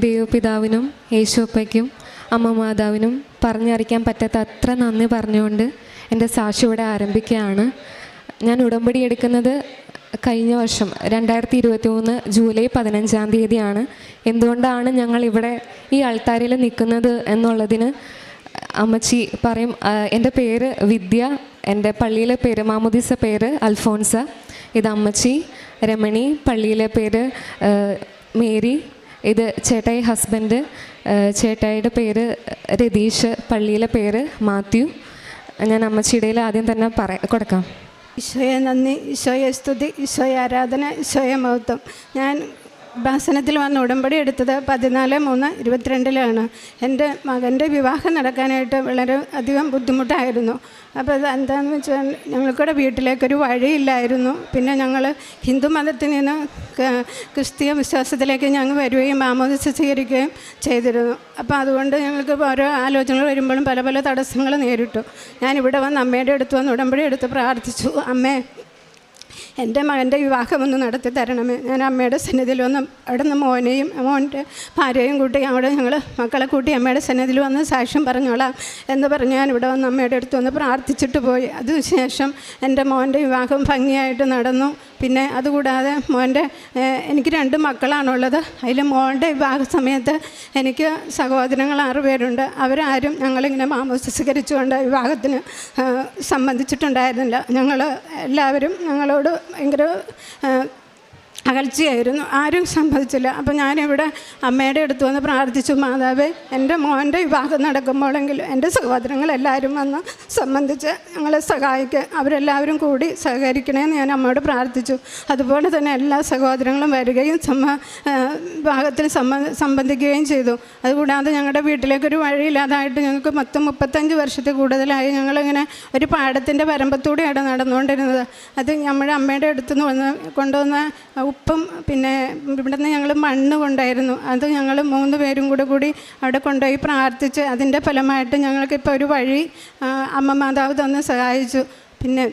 ദൈവപിതാവിനും യേശോപ്പയ്ക്കും അമ്മ മാതാവിനും പറഞ്ഞറിയിക്കാൻ പറ്റാത്ത അത്ര നന്ദി പറഞ്ഞുകൊണ്ട് എന്റെ സാക്ഷി ഇവിടെ ആരംഭിക്കുകയാണ്. ഞാൻ ഉടമ്പടി എടുക്കുന്നത് കഴിഞ്ഞ വർഷം രണ്ടായിരത്തി ഇരുപത്തി മൂന്ന് ജൂലൈ പതിനഞ്ചാം തീയതിയാണ്. എന്തുകൊണ്ടാണ് ഞങ്ങൾ ഇവിടെ ഈ ആൾത്താരിൽ നിൽക്കുന്നത് എന്നുള്ളതിന് അമ്മച്ചി പറയും എന്റെ പേര് വിദ്യ എന്റെ പള്ളിയിലെ പേര് മാമുദീസ പേര് അൽഫോൻസ ഇത് അമ്മച്ചി രമണി പള്ളിയിലെ പേര് മേരി ഇത് ചേട്ടായി ഹസ്ബൻഡ് ചേട്ടായിയുടെ പേര് രതീഷ് പള്ളിയിലെ പേര് മാത്യു. ഞാൻ അമ്മച്ചിയുടെ ആദ്യം തന്നെ പറ കൊടുക്കാം. ഈശോയെ നന്ദി ഈശോയെ സ്തുതി ഈശോയെ ആരാധന ഈശോയെ മഹത്വം. ഞാൻ ഉപാസനത്തിൽ വന്ന് ഉടമ്പടി എടുത്തത് പതിനാല് മൂന്ന് ഇരുപത്തിരണ്ടിലാണ്. എന്റെ മകന്റെ വിവാഹം നടക്കാനായിട്ട് വളരെ അധികം ബുദ്ധിമുട്ടായിരുന്നു. അപ്പോൾ അത് എന്താണെന്ന് വെച്ചാൽ ഞങ്ങൾക്കിവിടെ വീട്ടിലേക്കൊരു വഴിയില്ലായിരുന്നു. പിന്നെ ഞങ്ങൾ ഹിന്ദു മതത്തിൽ നിന്ന് ക്രിസ്തീയ വിശ്വാസത്തിലേക്ക് ഞങ്ങൾ വരികയും മാമോദിസ സ്വീകരിക്കുകയും ചെയ്തിരുന്നു. അപ്പോൾ അതുകൊണ്ട് ഞങ്ങൾക്ക് ഓരോ ആലോചനകൾ വരുമ്പോഴും പല പല തടസ്സങ്ങൾ നേരിട്ടു. ഞാനിവിടെ വന്ന് അമ്മയുടെ അടുത്ത് വന്ന് ഉടമ്പടി എടുത്ത് പ്രാർത്ഥിച്ചു. അമ്മേ എന്റെ മകന്റെ വിവാഹം ഒന്ന് നടത്തി തരണമേ. ഞാൻ അമ്മയുടെ സന്നിധിയിൽ വന്ന് അവിടെ നിന്ന് മോനെയും മോന്റെ ഭാര്യയും കൂട്ടി അവിടെ ഞങ്ങൾ മക്കളെ കൂട്ടി അമ്മയുടെ സന്നിധിയിൽ വന്ന് സാക്ഷ്യം പറഞ്ഞോളാം എന്ന് പറഞ്ഞ് ഞാൻ ഇവിടെ വന്ന് അമ്മയുടെ അടുത്ത് വന്ന് പ്രാർത്ഥിച്ചിട്ട് പോയി. അതിനുശേഷം എന്റെ മോന്റെ വിവാഹം ഭംഗിയായിട്ട് നടന്നു. പിന്നെ അതുകൂടാതെ മോന്റെ എനിക്ക് രണ്ട് മക്കളാണുള്ളത്. അതിൽ മോളുടെ വിവാഹ സമയത്ത് എനിക്ക് സഹോദരങ്ങൾ ആറ് പേരുണ്ട്. അവരാരും ഞങ്ങളിങ്ങനെ മാമോസ്വീകരിച്ചുകൊണ്ട് വിവാഹത്തിന് സംബന്ധിച്ചിട്ടുണ്ടായിരുന്നില്ല. ഞങ്ങൾ എല്ലാവരും ഞങ്ങളോട് ഭയങ്കര അകൽച്ചയായിരുന്നു. ആരും സമ്മതിച്ചില്ല. അപ്പോൾ ഞാനിവിടെ അമ്മയുടെ അടുത്ത് വന്ന് പ്രാർത്ഥിച്ചു മാതാവേ എന്റെ മോന്റെ വിവാഹം നടക്കുമ്പോഴെങ്കിലും എന്റെ സഹോദരങ്ങളെല്ലാവരും വന്ന് സംബന്ധിച്ച് ഞങ്ങളെ സഹായിക്കുക അവരെല്ലാവരും കൂടി സഹകരിക്കണമെന്ന് ഞാൻ അമ്മയോട് പ്രാർത്ഥിച്ചു. അതുപോലെ തന്നെ എല്ലാ സഹോദരങ്ങളും വരികയും സമ്മ വിവാഹത്തിന് സംബ സംബന്ധിക്കുകയും ചെയ്തു. അതുകൂടാതെ ഞങ്ങളുടെ വീട്ടിലേക്കൊരു വഴിയില്ലാതായിട്ട് ഞങ്ങൾക്ക് മൊത്തം മുപ്പത്തഞ്ച് വർഷത്തിൽ കൂടുതലായി ഞങ്ങളിങ്ങനെ ഒരു പാടത്തിന്റെ വരമ്പത്തൂടെയാണ് നടന്നുകൊണ്ടിരുന്നത്. അത് നമ്മുടെ അമ്മയുടെ അടുത്തുനിന്ന് വന്ന് കൊണ്ടുവന്ന ഉപ്പും പിന്നെ ഇവിടുന്ന് ഞങ്ങൾ മണ്ണ് കൊണ്ടായിരുന്നു. അത് ഞങ്ങൾ മൂന്ന് പേരും കൂടെ കൂടി അവിടെ കൊണ്ടുപോയി പ്രാർത്ഥിച്ച് അതിന്റെ ഫലമായിട്ട് ഞങ്ങൾക്കിപ്പോൾ ഒരു വഴി അമ്മ മാതാവ് തന്ന് സഹായിച്ചു. പിന്നെ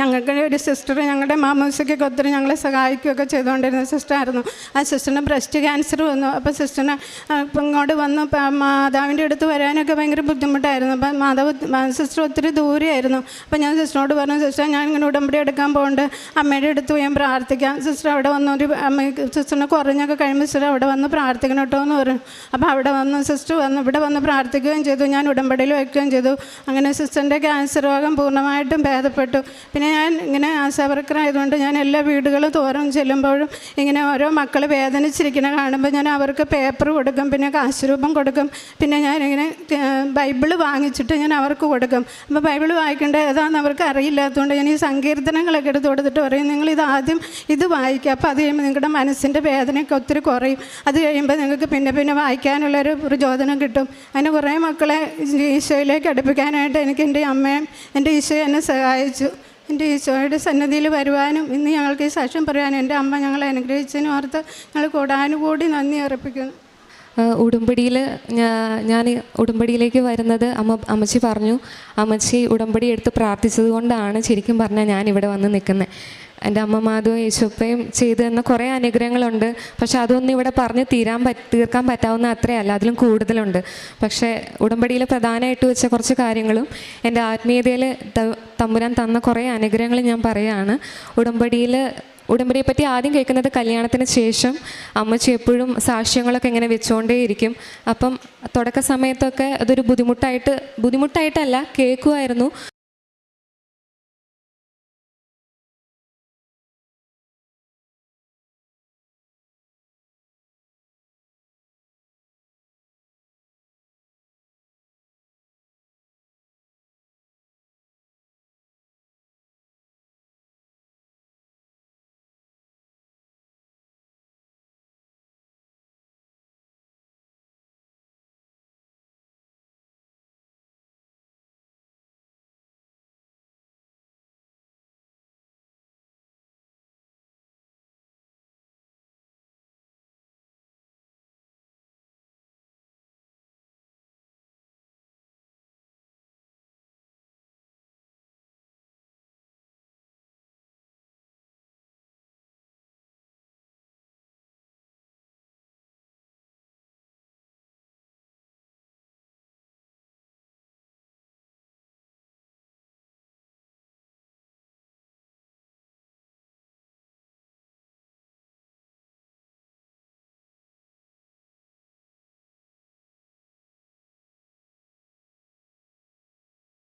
ഞങ്ങൾക്ക് ഒരു സിസ്റ്റർ ഞങ്ങളുടെ മാമൂസയ്ക്കൊക്കെ ഒത്തിരി ഞങ്ങളെ സഹായിക്കുകയൊക്കെ ചെയ്തുകൊണ്ടിരുന്ന സിസ്റ്ററായിരുന്നു ആ സിസ്റ്ററിന് ബ്രസ്റ്റ് ക്യാൻസർ വന്നു. അപ്പോൾ സിസ്റ്ററിന് ഇപ്പം ഇങ്ങോട്ട് വന്നു. മാതാവിന്റെ അടുത്ത് വരാനൊക്കെ ഭയങ്കര ബുദ്ധിമുട്ടായിരുന്നു. അപ്പം മാതാവ് സിസ്റ്റർ ഒത്തിരി ദൂരെയായിരുന്നു. അപ്പം ഞാൻ സിസ്റ്ററിനോട് പറഞ്ഞു സിസ്റ്റർ ഞാൻ ഇങ്ങനെ ഉടമ്പടി എടുക്കാൻ പോകുന്നുണ്ട് അമ്മയുടെ അടുത്ത് ഞാൻ പ്രാർത്ഥിക്കാം. സിസ്റ്റർ അവിടെ വന്ന്. ഒരു അമ്മ സിസ്റ്ററിനെ കുറഞ്ഞൊക്കെ കഴിയുമ്പോൾ സിസ്റ്റർ അവിടെ വന്ന് പ്രാർത്ഥിക്കണം കേട്ടോ എന്ന് പറഞ്ഞു. അപ്പോൾ അവിടെ വന്ന് സിസ്റ്റർ വന്ന്. ഇവിടെ വന്ന് പ്രാർത്ഥിക്കുകയും ചെയ്തു. ഞാൻ ഉടമ്പടിയിൽ വയ്ക്കുകയും ചെയ്തു. അങ്ങനെ സിസ്റ്ററിന്റെ ക്യാൻസർ രോഗം പൂർണമായിട്ടും ഭേദപ്പെട്ടു. പിന്നെ ഞാൻ ഇങ്ങനെ ആശാവർക്കർ ആയതുകൊണ്ട് ഞാൻ എല്ലാ വീടുകളും തോറും ചെല്ലുമ്പോഴും ഇങ്ങനെ ഓരോ മക്കൾ വേദനിച്ചിരിക്കുന്ന കാണുമ്പോൾ ഞാൻ അവർക്ക് പേപ്പർ കൊടുക്കും പിന്നെ കാശുരൂപം കൊടുക്കും പിന്നെ ഞാനിങ്ങനെ ബൈബിൾ വാങ്ങിച്ചിട്ട് ഞാൻ അവർക്ക് കൊടുക്കും. അപ്പോൾ ബൈബിൾ വായിക്കേണ്ട ഏതാണെന്ന് അവർക്ക് അറിയില്ലാത്തതുകൊണ്ട് ഞാൻ ഈ സങ്കീർത്തനങ്ങളൊക്കെ എടുത്ത് കൊടുത്തിട്ട് പറയും നിങ്ങൾ ഇത് ആദ്യം ഇത് വായിക്കുക. അപ്പോൾ അത് കഴിയുമ്പോൾ നിങ്ങളുടെ മനസ്സിന്റെ വേദനയൊക്കെ ഒത്തിരി കുറയും. അത് കഴിയുമ്പോൾ നിങ്ങൾക്ക് പിന്നെ പിന്നെ വായിക്കാനുള്ളൊരു പ്രചോദനം കിട്ടും. അതിന് കുറേ മക്കളെ ഈശോയിലേക്ക് അടുപ്പിക്കാനായിട്ട് എനിക്ക് എന്റെ അമ്മയും എന്റെ ഈശോ എന്നെ സഹായിച്ചു. എന്റെ ഈശോയുടെ സന്നദ്ധിയിൽ വരുവാനും ഇന്ന് ഞങ്ങൾക്ക് ഈ സാക്ഷ്യം പറയാനും എന്റെ അമ്മ ഞങ്ങളെ അനുഗ്രഹിച്ചതിനും ഓർത്ത് ഞങ്ങൾ കൂടാനുകൂടി നന്ദി അർപ്പിക്കുന്നു. ഉടുമ്പടിയിൽ ഞാൻ ഉടുമ്പടിയിലേക്ക് വരുന്നത് അമ്മ അമ്മച്ചി പറഞ്ഞു. അമ്മച്ചി ഉടമ്പടി എടുത്ത് പ്രാർത്ഥിച്ചത് കൊണ്ടാണ് ശരിക്കും പറഞ്ഞാൽ ഞാൻ ഇവിടെ വന്ന് നിൽക്കുന്നത്. എന്റെ അമ്മ മാധവും യേശുപ്പയും ചെയ്തു തന്ന കുറേ അനുഗ്രഹങ്ങളുണ്ട്. പക്ഷെ അതൊന്നും ഇവിടെ പറഞ്ഞ് തീരാൻ തീർക്കാൻ പറ്റാവുന്ന അത്രയല്ല. അതിലും കൂടുതലുണ്ട്. പക്ഷേ ഉടമ്പടിയിൽ പ്രധാനമായിട്ട് വെച്ച കുറച്ച് കാര്യങ്ങളും എന്റെ ആത്മീയതയിൽ തമ്പുരാൻ തന്ന കുറേ അനുഗ്രഹങ്ങൾ ഞാൻ പറയുകയാണ്. ഉടമ്പടിയിൽ ഉടമ്പടിയെ പറ്റി ആദ്യം കേൾക്കുന്നത് കല്യാണത്തിന് ശേഷം അമ്മച്ചി എപ്പോഴും സാക്ഷ്യങ്ങളൊക്കെ ഇങ്ങനെ വെച്ചുകൊണ്ടേയിരിക്കും അപ്പം തുടക്ക സമയത്തൊക്കെ അതൊരു ബുദ്ധിമുട്ടായിട്ട് ബുദ്ധിമുട്ടായിട്ടല്ല കേൾക്കുമായിരുന്നു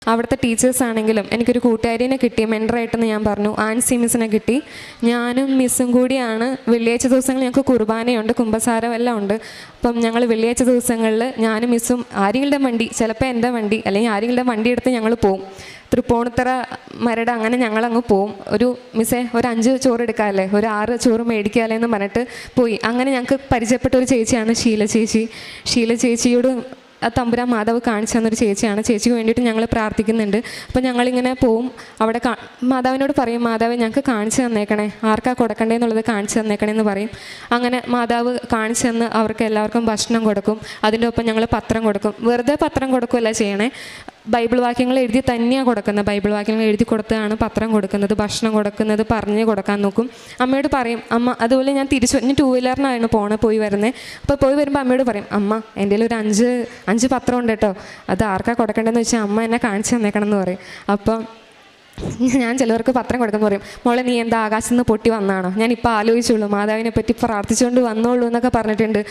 അവിടുത്തെ ടീച്ചേഴ്സ് ആണെങ്കിലും എനിക്കൊരു കൂട്ടുകാരിനെ കിട്ടി മെന്ററായിട്ടെന്ന് ഞാൻ പറഞ്ഞു. ആൻസി മിസ്സിനെ കിട്ടി. ഞാനും മിസ്സും കൂടിയാണ്. വെള്ളിയാഴ്ച ദിവസങ്ങളിൽ ഞങ്ങൾക്ക് കുർബാനയുണ്ട് കുംഭസാരം എല്ലാം ഉണ്ട്. അപ്പം ഞങ്ങൾ വെള്ളിയാഴ്ച ദിവസങ്ങളിൽ ഞാനും മിസ്സും ആരെങ്കിലും വണ്ടി ചിലപ്പോൾ എന്റെ വണ്ടി അല്ലെങ്കിൽ ആരെങ്കിലും വണ്ടി എടുത്ത് ഞങ്ങൾ പോവും. തൃപ്പൂണിത്തറ മരട് അങ്ങനെ ഞങ്ങളങ്ങ് പോവും. ഒരു മിസ്സേ ഒരു അഞ്ച് ചോറ് എടുക്കാമല്ലേ ഒരു ആറ് ചോറ് മേടിക്കാമല്ലേ എന്ന് പറഞ്ഞിട്ട് പോയി. അങ്ങനെ ഞങ്ങൾക്ക് പരിചയപ്പെട്ട ഒരു ചേച്ചിയാണ് ഷീല ചേച്ചി. ഷീല ചേച്ചിയോട് തമ്പുരാൻ മാതാവ് കാണിച്ചു തന്നൊരു ചേച്ചിയാണ്. ചേച്ചിക്ക് വേണ്ടിയിട്ട് ഞങ്ങൾ പ്രാർത്ഥിക്കുന്നുണ്ട്. അപ്പോൾ ഞങ്ങളിങ്ങനെ പോവും. അവിടെ കാ മാതാവിനോട് പറയും മാതാവ് ഞങ്ങൾക്ക് കാണിച്ചു തന്നേക്കണേ. ആർക്കാ കൊടുക്കണ്ടേ എന്നുള്ളത് കാണിച്ചു തന്നേക്കണേ എന്ന് പറയും. അങ്ങനെ മാതാവ് കാണിച്ചു തന്ന് അവർക്ക് എല്ലാവർക്കും ഭക്ഷണം കൊടുക്കും. അതിന്റെ ഒപ്പം ഞങ്ങൾ പത്രം കൊടുക്കും. വെറുതെ പത്രം കൊടുക്കുകയല്ല ചെയ്യണേ. ബൈബിൾ വാക്യങ്ങൾ എഴുതി തന്നെയാണ് കൊടുക്കുന്നത്. ബൈബിൾ വാക്യങ്ങൾ എഴുതി കൊടുത്തതാണ് പത്രം കൊടുക്കുന്നത് ഭക്ഷണം കൊടുക്കുന്നത് പറഞ്ഞ് കൊടുക്കാൻ നോക്കും. അമ്മയോട് പറയും അമ്മ അതുപോലെ ഞാൻ തിരിച്ചു ഞാൻ ടൂ വീലറിനാണ് പോണ പോയി വരുന്നത് അപ്പോൾ പോയി വരുമ്പോൾ അമ്മയോട് പറയും അമ്മ എന്റെ ഒരു അഞ്ച് അഞ്ച് പത്രം ഉണ്ട് കേട്ടോ. അത് ആർക്കാ കൊടുക്കേണ്ടതെന്ന് വെച്ചാൽ അമ്മ എന്നെ കാണിച്ചു തന്നേക്കണം എന്ന് പറയും. അപ്പം ഞാൻ ചിലവർക്ക് പത്രം കൊടുക്കുന്നു പറയും മോളെ നീ എന്താ ആകാശത്ത് നിന്ന് പൊട്ടി വന്നാണോ? ഞാൻ ഇപ്പോൾ ആലോചിച്ചുള്ളൂ മാതാവിനെ പറ്റി പ്രാർത്ഥിച്ചുകൊണ്ട് വന്നോളൂ എന്നൊക്കെ പറഞ്ഞിട്ടുണ്ട്.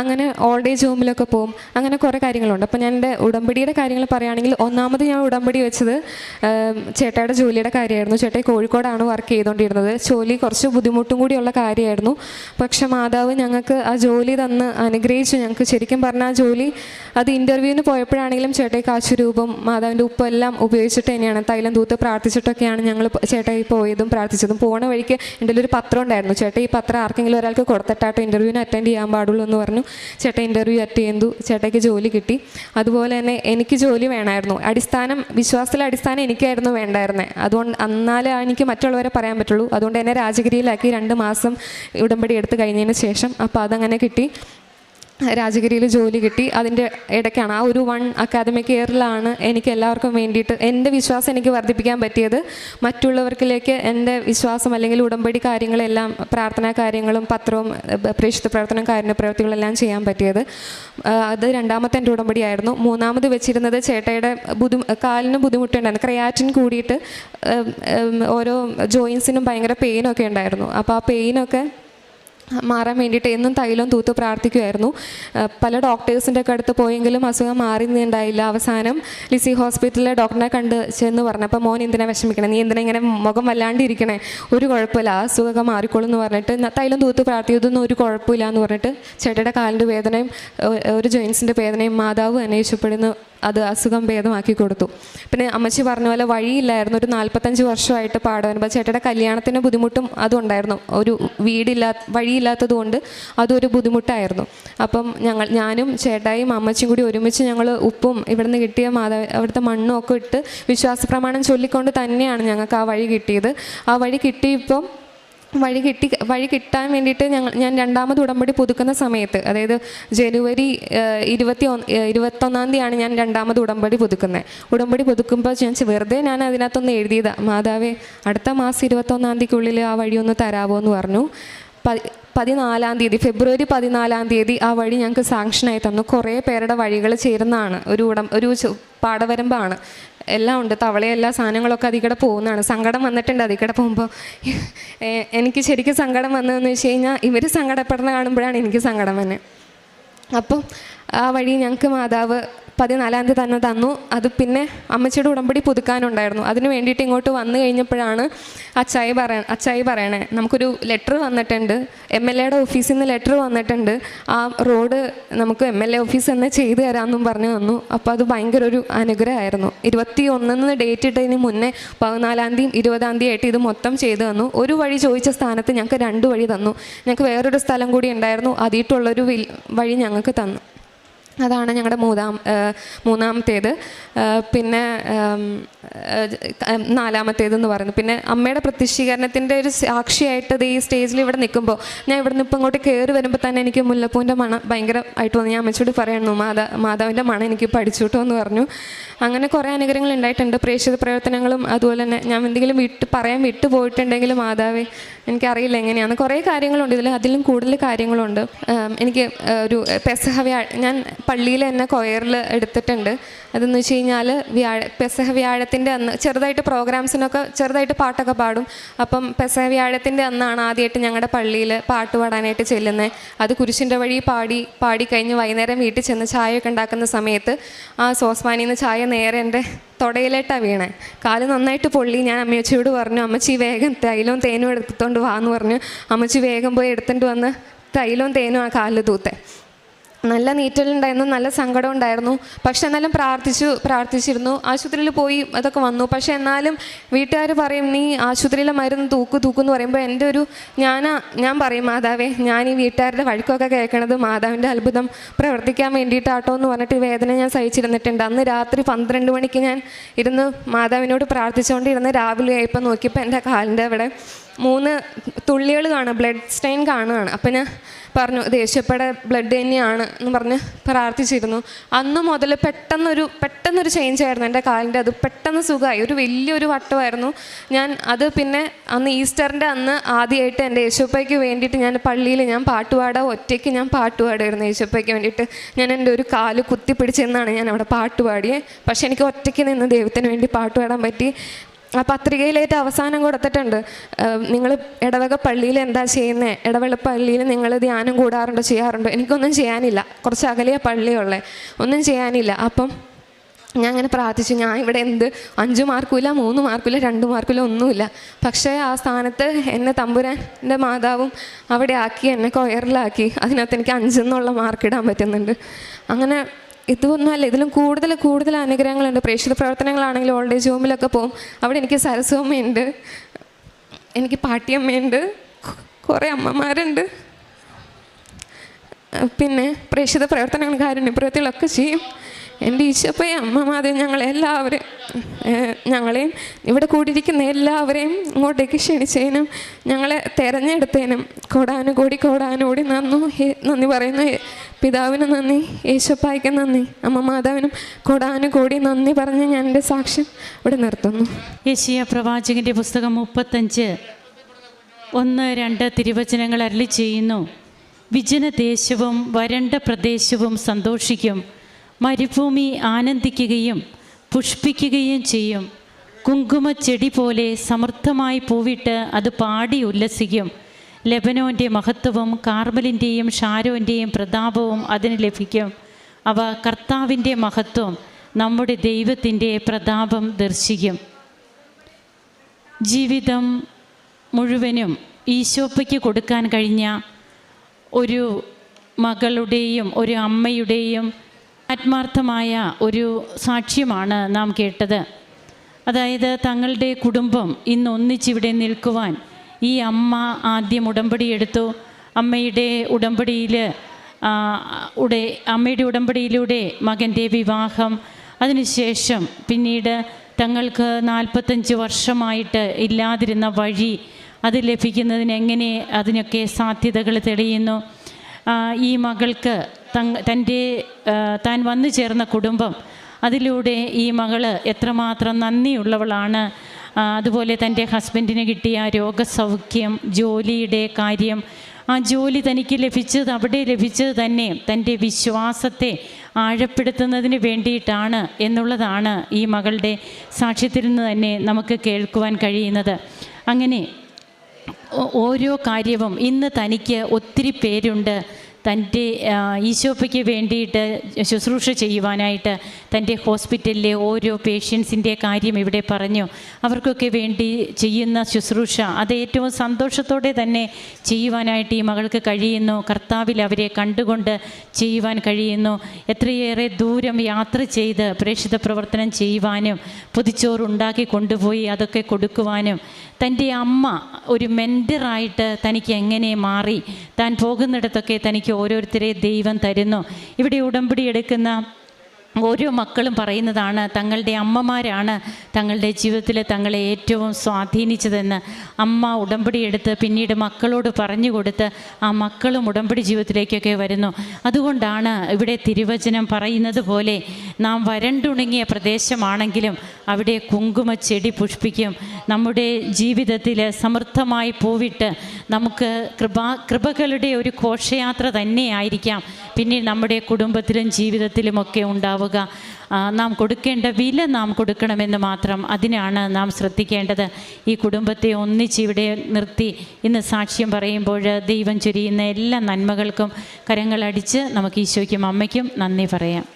അങ്ങനെ ഓൾഡ് ഏജ് ഹോമിലൊക്കെ പോകും. അങ്ങനെ കുറേ കാര്യങ്ങളുണ്ട്. അപ്പോൾ ഞാൻ എന്റെ ഉടമ്പടിയുടെ കാര്യങ്ങൾ പറയുകയാണെങ്കിൽ ഒന്നാമത് ഞാൻ ഉടമ്പടി വെച്ചത് ചേട്ടായുടെ ജോലിയുടെ കാര്യമായിരുന്നു. ചേട്ടായി കോഴിക്കോടാണ് വർക്ക് ചെയ്തുകൊണ്ടിരുന്നത്. ജോലി കുറച്ച് ബുദ്ധിമുട്ടും കൂടിയുള്ള കാര്യമായിരുന്നു. പക്ഷെ മാതാവ് ഞങ്ങൾക്ക് ആ ജോലി തന്ന് അനുഗ്രഹിച്ചു. ഞങ്ങൾക്ക് ശരിക്കും പറഞ്ഞാൽ ആ ജോലി അത് ഇന്റർവ്യൂവിന് പോയപ്പോഴാണെങ്കിലും ചേട്ടായി കാശുരൂപം മാതാവിന്റെ ഉപ്പ് എല്ലാം ഉപയോഗിച്ചിട്ട് തന്നെയാണ് തൈലം തൂത്ത് പ്രാർത്ഥിച്ചിട്ടൊക്കെയാണ് ഞങ്ങൾ ചേട്ടായി പോയതും പ്രാർത്ഥിച്ചതും. പോണ വഴിക്ക് എന്റെ ഒരു പത്രം ഉണ്ടായിരുന്നു. ചേട്ടാ ഈ പത്രം ആർക്കെങ്കിലും ഒരാൾക്ക് കൊടുത്തിട്ടാട്ടോ ഇന്റർവ്യൂവിന് അറ്റൻഡ് ചെയ്യാൻ പാടുള്ളൂ എന്ന് പറഞ്ഞു. ചേട്ടാ ഇന്റർവ്യൂ അറ്റൻഡ് ചെയ്തു. ചേട്ടയ്ക്ക് ജോലി കിട്ടി. അതുപോലെ തന്നെ എനിക്ക് ജോലി വേണമായിരുന്നു. അടിസ്ഥാനം വിശ്വാസത്തിലെ അടിസ്ഥാനം എനിക്കായിരുന്നു വേണ്ടായിരുന്നത് അതുകൊണ്ട് എന്നാലേ എനിക്ക് മറ്റുള്ളവരെ പറയാൻ പറ്റുള്ളൂ. അതുകൊണ്ട് എന്നെ രാജഗിരിയിലാക്കി രണ്ട് മാസം ഉടമ്പടി എടുത്ത് കഴിഞ്ഞതിന് ശേഷം. അപ്പോൾ അതങ്ങനെ കിട്ടി. രാജഗിരിയിൽ ജോലി കിട്ടി. അതിന്റെ ഇടയ്ക്കാണ് ആ ഒരു വൺ അക്കാദമിക് ഇയറിലാണ് എനിക്ക് എല്ലാവർക്കും വേണ്ടിയിട്ട് എന്റെ വിശ്വാസം എനിക്ക് വർദ്ധിപ്പിക്കാൻ പറ്റിയത്. മറ്റുള്ളവർക്കിലേക്ക് എന്റെ വിശ്വാസം അല്ലെങ്കിൽ ഉടമ്പടി കാര്യങ്ങളെല്ലാം പ്രാർത്ഥനാ കാര്യങ്ങളും പത്രവും പ്രേക്ഷിത പ്രവർത്തനം കാരുണ്യ പ്രവർത്തികളെല്ലാം ചെയ്യാൻ പറ്റിയത്. അത് രണ്ടാമത്തെ എന്റെ ഉടമ്പടിയായിരുന്നു മൂന്നാമത് വെച്ചിരുന്നത് ചേട്ടയുടെ ബുദ്ധി കാലിന് ബുദ്ധിമുട്ടുണ്ടായിരുന്നു. ക്രയാറ്റിൻ കൂടിയിട്ട് ഓരോ ജോയിൻസിനും ഭയങ്കര പെയിനൊക്കെ ഉണ്ടായിരുന്നു. അപ്പോൾ ആ പെയിനൊക്കെ മാറാൻ വേണ്ടിയിട്ട് എന്നും തൈലം തൂത്ത് പ്രാർത്ഥിക്കുമായിരുന്നു പല ഡോക്ടേഴ്സിന്റെ ഒക്കെ അടുത്ത് പോയെങ്കിലും അസുഖം മാറുന്നുണ്ടായില്ല അവസാനം ലിസി ഹോസ്പിറ്റലിലെ ഡോക്ടറെ കണ്ട് ചെന്ന് പറഞ്ഞപ്പോൾ മോൻ എന്തിനാ വിഷമിക്കണേ? നീ എന്തിനാ ഇങ്ങനെ മുഖം വല്ലാണ്ടിരിക്കണേ? ഒരു കുഴപ്പമില്ല. ആ അസുഖമൊക്കെ മാറിക്കോളും എന്ന് പറഞ്ഞിട്ട് തൈലം തൂത്ത് പ്രാർത്ഥിക്കുന്നതൊന്നും ഒരു കുഴപ്പമില്ല എന്ന് പറഞ്ഞിട്ട് ചേട്ടയുടെ കാലിന്റെ വേദനയും ഒരു ജോയിൻസിന്റെ വേദനയും മാതാവ് അന്വേഷിക്കപ്പെടുന്നു അത് അസുഖം ഭേദമാക്കി കൊടുത്തു. പിന്നെ അമ്മച്ചി പറഞ്ഞ പോലെ വഴിയില്ലായിരുന്നു. ഒരു നാൽപ്പത്തഞ്ച് വർഷമായിട്ട് പാടുവാൻ. ചേട്ടയുടെ കല്യാണത്തിന് ബുദ്ധിമുട്ടും അതുണ്ടായിരുന്നു ഒരു വീടില്ലാ വഴിയില്ലാത്തത് കൊണ്ട് അതൊരു ബുദ്ധിമുട്ടായിരുന്നു. അപ്പം ഞങ്ങൾ ഞാനും ചേട്ടായും അമ്മച്ചും കൂടി ഒരുമിച്ച് ഞങ്ങൾ ഉപ്പും ഇവിടുന്ന് കിട്ടിയ മാതാ അവിടുത്തെ മണ്ണും ഒക്കെ ഇട്ട് വിശ്വാസ പ്രമാണം ചൊല്ലിക്കൊണ്ട് തന്നെയാണ് ഞങ്ങൾക്ക് ആ വഴി കിട്ടിയത്. ആ വഴി കിട്ടിയപ്പം വഴി കിട്ടി വഴി കിട്ടാൻ വേണ്ടിയിട്ട് ഞങ്ങൾ ഞാൻ രണ്ടാമത് ഉടമ്പടി പുതുക്കുന്ന സമയത്ത് അതായത് ജനുവരി ഇരുപത്തി ഒന്ന് ഇരുപത്തൊന്നാം തീയതിയാണ് ഞാൻ രണ്ടാമത് ഉടമ്പടി പുതുക്കുന്നത്. ഉടമ്പടി പുതുക്കുമ്പോൾ ഞാൻ വെറുതെ ഞാൻ അതിനകത്തൊന്ന് എഴുതിയതാണ് മാതാവേ അടുത്ത മാസം ഇരുപത്തൊന്നാം തീയതിക്കുള്ളിൽ ആ വഴിയൊന്ന് തരാമോ എന്ന് പറഞ്ഞു. പതിനാലാം തീയതി ഫെബ്രുവരി പതിനാലാം തീയതി ആ വഴി ഞങ്ങൾക്ക് സാങ്ഷനായി തന്നു. കുറേ പേരുടെ വഴികൾ ചേരുന്നതാണ്. ഒരു ഉടം ഒരു പാടവരമ്പാണ്. എല്ലാം ഉണ്ട്. തവളെ എല്ലാ സാധനങ്ങളൊക്കെ അതിക്കടെ കൂടെ പോകുന്നതാണ്. സങ്കടം വന്നിട്ടുണ്ട് അതിക്കടെ കൂടെ പോകുമ്പോൾ എനിക്ക് ശരിക്കും സങ്കടം വന്നതെന്ന് വെച്ച് കഴിഞ്ഞാൽ ഇവർ സങ്കടപ്പെടുന്ന കാണുമ്പോഴാണ് എനിക്ക് സങ്കടം വന്നത് അപ്പം ആ വഴി ഞങ്ങൾക്ക് മാതാവ് പതിനാലാം തീയതി തന്നെ തന്നു. അത് പിന്നെ അമ്മച്ചിയുടെ ഉടമ്പടി പുതുക്കാനുണ്ടായിരുന്നു. അതിന് വേണ്ടിയിട്ട് ഇങ്ങോട്ട് വന്നു കഴിഞ്ഞപ്പോഴാണ് അച്ചായി പറയ അച്ചായി പറയണേ. നമുക്കൊരു ലെറ്റർ വന്നിട്ടുണ്ട്. എം എൽ എയുടെ ഓഫീസിൽ നിന്ന് ലെറ്റർ വന്നിട്ടുണ്ട്. ആ റോഡ് നമുക്ക് എം എൽ എ ഓഫീസ് തന്നെ ചെയ്തു തരാമെന്നും പറഞ്ഞു തന്നു അപ്പോൾ അത് ഭയങ്കര ഒരു അനുഗ്രഹമായിരുന്നു. ഇരുപത്തി ഒന്നിന്ന് ഡേറ്റ് ഇട്ടതിന് മുന്നേ പതിനാലാം തീയതി ഇരുപതാം തീയതി ആയിട്ട് ഇത് മൊത്തം ചെയ്തു തന്നു. ഒരു വഴി ചോദിച്ച സ്ഥാനത്ത് ഞങ്ങൾക്ക് രണ്ട് വഴി തന്നു. ഞങ്ങൾക്ക് വേറൊരു സ്ഥലം കൂടി ഉണ്ടായിരുന്നു. അതിട്ടുള്ളൊരു വഴി ഞങ്ങൾക്ക് തന്നു. അതാണ് ഞങ്ങളുടെ മൂന്നാം മൂന്നാമത്തേത്. പിന്നെ നാലാമത്തേതെന്ന് പറയുന്നു. പിന്നെ അമ്മയുടെ പ്രത്യക്ഷീകരണത്തിന്റെ ഒരു സാക്ഷിയായിട്ടത് ഈ സ്റ്റേജിൽ ഇവിടെ നിൽക്കുമ്പോൾ ഞാൻ ഇവിടെ നിന്ന് ഇപ്പം ഇങ്ങോട്ട് കയറി വരുമ്പോൾ തന്നെ എനിക്ക് മുല്ലപ്പൂവിന്റെ മണം ഭയങ്കരമായിട്ട് തോന്നി. ഞാൻ അമ്മച്ചോട് പറയണു മാതാ മാതാവിന്റെ മണം എനിക്ക് പഠിച്ചു കേട്ടോ എന്ന് പറഞ്ഞു. അങ്ങനെ കുറേ അനുഗ്രഹങ്ങൾ ഉണ്ടായിട്ടുണ്ട്. പ്രേക്ഷിത പ്രവർത്തനങ്ങളും അതുപോലെ തന്നെ ഞാൻ എന്തെങ്കിലും വിട്ട് പറയാൻ വിട്ടു പോയിട്ടുണ്ടെങ്കിൽ മാതാവേ എനിക്കറിയില്ല എങ്ങനെയാണ് കുറേ കാര്യങ്ങളുണ്ട്. ഇതിൽ അതിലും കൂടുതൽ കാര്യങ്ങളുണ്ട്. എനിക്ക് ഒരു പെസഹ ഞാൻ പള്ളിയിൽ തന്നെ കൊയറിൽ എടുത്തിട്ടുണ്ട്. അതെന്ന് വെച്ച് കഴിഞ്ഞാൽ വ്യാഴ പെസഹ വ്യാഴത്തിന്റെ അന്ന് ചെറുതായിട്ട് പ്രോഗ്രാംസിനൊക്കെ ചെറുതായിട്ട് പാട്ടൊക്കെ പാടും. അപ്പം പെസഹ വ്യാഴത്തിന്റെ അന്നാണ് ആദ്യമായിട്ട് ഞങ്ങളുടെ പള്ളിയിൽ പാട്ട് പാടാനായിട്ട് ചെല്ലുന്നത് അത് കുരിശിന്റെ വഴി പാടി പാടി കഴിഞ്ഞ് വൈകുന്നേരം വീട്ടിൽ ചെന്ന് ചായയൊക്കെ ഉണ്ടാക്കുന്ന സമയത്ത് ആ സോസ്മാനിന്ന് നിന്ന് ചായ നേരെ എന്റെ തുടയിലേട്ടാണ് വീണേ. കാൽ നന്നായിട്ട് പൊള്ളി. ഞാൻ അമ്മച്ചിയോട് പറഞ്ഞു അമ്മച്ചി വേഗം തൈലവും തേനും എടുത്തോണ്ട് വാന്ന് പറഞ്ഞു. അമ്മച്ചി വേഗം പോയി എടുത്തിട്ട് വന്ന് തൈലവും തേനും ആ കാലിൽ തൂത്തെ. നല്ല നീറ്റലുണ്ടായിരുന്നു നല്ല സങ്കടം ഉണ്ടായിരുന്നു പക്ഷെ എന്നാലും പ്രാർത്ഥിച്ചു പ്രാർത്ഥിച്ചിരുന്നു. ആശുപത്രിയിൽ പോയി അതൊക്കെ വന്നു. പക്ഷെ എന്നാലും വീട്ടുകാർ പറയും നീ ആശുപത്രിയിലെ മരുന്ന് തൂക്ക് തൂക്ക് എന്ന് പറയുമ്പോൾ എന്റെ ഒരു ഞാൻ ഞാൻ പറയും മാതാവേ ഞാൻ ഈ വീട്ടുകാരുടെ വഴക്കൊക്കെ കേൾക്കണത് മാതാവിന്റെ അത്ഭുതം. പ്രവർത്തിക്കാൻ വേണ്ടിയിട്ടാട്ടോ എന്ന് പറഞ്ഞിട്ട് വേദന ഞാൻ സഹിച്ചിരുന്നിട്ടുണ്ട്. അന്ന് രാത്രി പന്ത്രണ്ട് മണിക്ക് ഞാൻ ഇരുന്ന് മാതാവിനോട് പ്രാർത്ഥിച്ചുകൊണ്ട് ഇരുന്ന് രാവിലെ ആയപ്പോൾ നോക്കിയപ്പോൾ എന്റെ കാലിന്റെ അവിടെ മൂന്ന് തുള്ളികൾ കാണുക ബ്ലഡ് സ്റ്റെയിൻ കാണുകയാണ്. അപ്പം ഞാൻ പറഞ്ഞു ദേഷ്യപ്പെടെ ബ്ലഡ് തന്നെയാണ് എന്ന് പറഞ്ഞ് പ്രാർത്ഥിച്ചിരുന്നു. അന്ന് മുതൽ പെട്ടെന്നൊരു പെട്ടെന്നൊരു ചേഞ്ച് ആയിരുന്നു എന്റെ കാലിന്റെ. അത് പെട്ടെന്ന് സുഖമായി. ഒരു വലിയൊരു വട്ടമായിരുന്നു. ഞാൻ അത് പിന്നെ അന്ന് ഈസ്റ്ററിന്റെ അന്ന് ആദ്യമായിട്ട് എന്റെ യേശുപ്പയ്ക്ക് വേണ്ടിയിട്ട് ഞാൻ പള്ളിയിൽ ഞാൻ പാട്ടുപാടാൻ ഒറ്റയ്ക്ക് ഞാൻ പാട്ടുപാടായിരുന്നു യേശുപ്പയ്ക്ക് വേണ്ടിയിട്ട്. ഞാൻ എന്റെ ഒരു കാൽ കുത്തി പിടിച്ചെന്നാണ് ഞാൻ അവിടെ പാട്ടുപാടിയത് പക്ഷേ എനിക്ക് ഒറ്റയ്ക്ക് നിന്ന് ദൈവത്തിന് വേണ്ടി പാട്ടുപാടാൻ പറ്റി. ആ പത്രികയിലേറ്റ് അവസാനം കൊടുത്തിട്ടുണ്ട്. നിങ്ങൾ ഇടവക പള്ളിയിൽ എന്താ ചെയ്യുന്നത് ഇടവക പള്ളിയിൽ നിങ്ങൾ ധ്യാനം കൂടാറുണ്ടോ ചെയ്യാറുണ്ടോ? എനിക്കൊന്നും ചെയ്യാനില്ല. കുറച്ച് അകലെയ പള്ളിയുള്ളേ ഒന്നും ചെയ്യാനില്ല. അപ്പം ഞാൻ അങ്ങനെ പ്രാർത്ഥിച്ചു. ഞാൻ ഇവിടെ എന്ത്? അഞ്ച് മാർക്കുമില്ല മൂന്ന് മാർക്കില്ല രണ്ട് മാർക്കില്ല ഒന്നുമില്ല. പക്ഷേ ആ സ്ഥാനത്ത് എന്നെ തമ്പുരാന്റെ മാതാവും അവിടെ ആക്കി എന്നെ കൊയറിലാക്കി. അതിനകത്ത് എനിക്ക് അഞ്ചെന്നുള്ള മാർക്ക് ഇടാൻ പറ്റുന്നുണ്ട്. അങ്ങനെ ഇതൊന്നുമല്ല ഇതിലും കൂടുതൽ കൂടുതൽ അനുഗ്രഹങ്ങളുണ്ട്. പ്രേക്ഷിത പ്രവർത്തനങ്ങളാണെങ്കിലും ഓൾഡ് ഏജ് ഹോമിലൊക്കെ പോകും. അവിടെ എനിക്ക് സരസ്വമ്മയുണ്ട്. എനിക്ക് പാട്ടിയമ്മയുണ്ട്. കുറേ അമ്മമാരുണ്ട്. പിന്നെ പ്രേക്ഷിത പ്രവർത്തനങ്ങൾ കാരുണ്യപ്രവൃത്തികളൊക്കെ ചെയ്യും. എന്റെ ഈശോപ്പയെ അമ്മമാരെയും ഞങ്ങളെല്ലാവരെയും ഞങ്ങളെയും ഇവിടെ കൂടിയിരിക്കുന്ന എല്ലാവരെയും ഇങ്ങോട്ടേക്ക് ക്ഷണിച്ചതിനും ഞങ്ങളെ തിരഞ്ഞെടുത്തതിനും കോടാനുകൂടി കോടാനുകൂടി നന്നു നന്ദി പറയുന്നു പിതാവിന് നന്ദി യേശപ്പായ്ക്ക് നന്ദി അമ്മ മാതാവിനും കോടാനുകൂടി നന്ദി പറഞ്ഞ് ഞാൻ എന്റെ സാക്ഷ്യം ഇവിടെ നിർത്തുന്നു. യേശിയ പ്രവാചകന്റെ പുസ്തകം മുപ്പത്തഞ്ച് ഒന്ന് രണ്ട് തിരുവചനങ്ങൾ അരളി ചെയ്യുന്നു. വിജന ദേശവും വരണ്ട പ്രദേശവും സന്തോഷിക്കും. മരുഭൂമി ആനന്ദിക്കുകയും പുഷ്പിക്കുകയും ചെയ്യും. കുങ്കുമച്ചെടി പോലെ സമൃദ്ധമായി പൂവിട്ട് അത് പാടി ഉല്ലസിക്കും. ലെബനോന്റെ മഹത്വവും കാർമലിന്റെയും ഷാരോന്റെയും പ്രതാപവും അതിന് ലഭിക്കും. അവ കർത്താവിന്റെ മഹത്വം നമ്മുടെ ദൈവത്തിന്റെ പ്രതാപം ദർശിക്കും. ജീവിതം മുഴുവനും ഈശോപ്പയ്ക്ക് കൊടുക്കാൻ കഴിഞ്ഞ ഒരു മകളുടെയും ഒരു അമ്മയുടെയും ആത്മാർത്ഥമായ ഒരു സാക്ഷ്യമാണ് നാം കേട്ടത്. അതായത് തങ്ങളുടെ കുടുംബം ഇന്ന് ഒന്നിച്ചിവിടെ നിൽക്കുവാൻ ഈ അമ്മ ആദ്യം ഉടമ്പടി എടുത്തു. അമ്മയുടെ ഉടമ്പടിയിൽ ഉടെ അമ്മയുടെ ഉടമ്പടിയിലൂടെ മകന്റെ വിവാഹം. അതിനുശേഷം പിന്നീട് തങ്ങൾക്ക് നാൽപ്പത്തഞ്ച് വർഷമായിട്ട് ഇല്ലാതിരുന്ന വഴി അത് ലഭിക്കുന്നതിന് എങ്ങനെ അതിനൊക്കെ സാധ്യതകൾ തെളിയുന്നു. ഈ മകൾക്ക് തന്റെ താൻ വന്നു ചേർന്ന കുടുംബം അതിലൂടെ ഈ മകൾ എത്രമാത്രം നന്ദിയുള്ളവളാണ്. അതുപോലെ തന്റെ ഹസ്ബൻഡിന് കിട്ടിയ രോഗസൗഖ്യം ജോലിയുടെ കാര്യം ആ ജോലി തനിക്ക് ലഭിച്ചത് അവിടെ ലഭിച്ചത് തന്നെ തന്റെ വിശ്വാസത്തെ ആഴപ്പെടുത്തുന്നതിന് വേണ്ടിയിട്ടാണ് എന്നുള്ളതാണ് ഈ മകളുടെ സാക്ഷ്യത്തിൽ നിന്ന് തന്നെ നമുക്ക് കേൾക്കുവാൻ കഴിയുന്നത്. അങ്ങനെ ഓരോ കാര്യവും ഇന്ന് തനിക്ക് ഒത്തിരി പേരുണ്ട്. തന്റെ ഈശോപ്പയ്ക്ക് വേണ്ടിയിട്ട് ശുശ്രൂഷ ചെയ്യുവാനായിട്ട് തന്റെ ഹോസ്പിറ്റലിലെ ഓരോ പേഷ്യൻസിന്റെ കാര്യം ഇവിടെ പറഞ്ഞു. അവർക്കൊക്കെ വേണ്ടി ചെയ്യുന്ന ശുശ്രൂഷ. അത് ഏറ്റവും സന്തോഷത്തോടെ തന്നെ ചെയ്യുവാനായിട്ട് ഈ മകൾക്ക് കഴിയുന്നു. കർത്താവിൽ അവരെ കണ്ടുകൊണ്ട് ചെയ്യുവാൻ കഴിയുന്നു. എത്രയേറെ ദൂരം യാത്ര ചെയ്ത് പ്രേക്ഷിത പ്രവർത്തനം ചെയ്യുവാനും പൊതിച്ചോറുണ്ടാക്കി കൊണ്ടുപോയി അതൊക്കെ കൊടുക്കുവാനും തന്റെ അമ്മ ഒരു മെന്ററായിട്ട് തനിക്ക് എങ്ങനെ മാറി താൻ പോകുന്നിടത്തൊക്കെ തനിക്ക് ഓരോരുത്തരെ ദൈവം തരുന്നു. ഇവിടെ ഉടമ്പടി എടുക്കുന്ന ഓരോ മക്കളും പറയുന്നതാണ് തങ്ങളുടെ അമ്മമാരാണ് തങ്ങളുടെ ജീവിതത്തിൽ തങ്ങളെ ഏറ്റവും സ്വാധീനിച്ചതെന്ന്. അമ്മ ഉടമ്പടി എടുത്ത് പിന്നീട് മക്കളോട് പറഞ്ഞു കൊടുത്ത് ആ മക്കളും ഉടമ്പടി ജീവിതത്തിലേക്കൊക്കെ വരുന്നു. അതുകൊണ്ടാണ് ഇവിടെ തിരുവചനം പറയുന്നത് പോലെ നാം വരണ്ടുണങ്ങിയ പ്രദേശമാണെങ്കിലും അവിടെ കുങ്കുമ ചെടി പുഷ്പിക്കും. നമ്മുടെ ജീവിതത്തിൽ സമൃദ്ധമായി പൂവിട്ട് നമുക്ക് കൃപാ കൃപകളുടെ ഒരു ഘോഷയാത്ര തന്നെയായിരിക്കാം. പിന്നെ നമ്മുടെ കുടുംബത്തിലും ജീവിതത്തിലുമൊക്കെ ഉണ്ടാവുക. നാം കൊടുക്കേണ്ട വില നാം കൊടുക്കണമെന്ന് മാത്രം അതിനാണ് നാം ശ്രദ്ധിക്കേണ്ടത്. ഈ കുടുംബത്തെ ഒന്നിച്ച് ഇവിടെ നിർത്തി. ഇന്ന് സാക്ഷ്യം പറയുമ്പോൾ ദൈവം ചൊരിയുന്ന എല്ലാ നന്മകൾക്കും കരങ്ങളടിച്ച് നമുക്ക് ഈശോയ്ക്കും അമ്മയ്ക്കും നന്ദി പറയാം.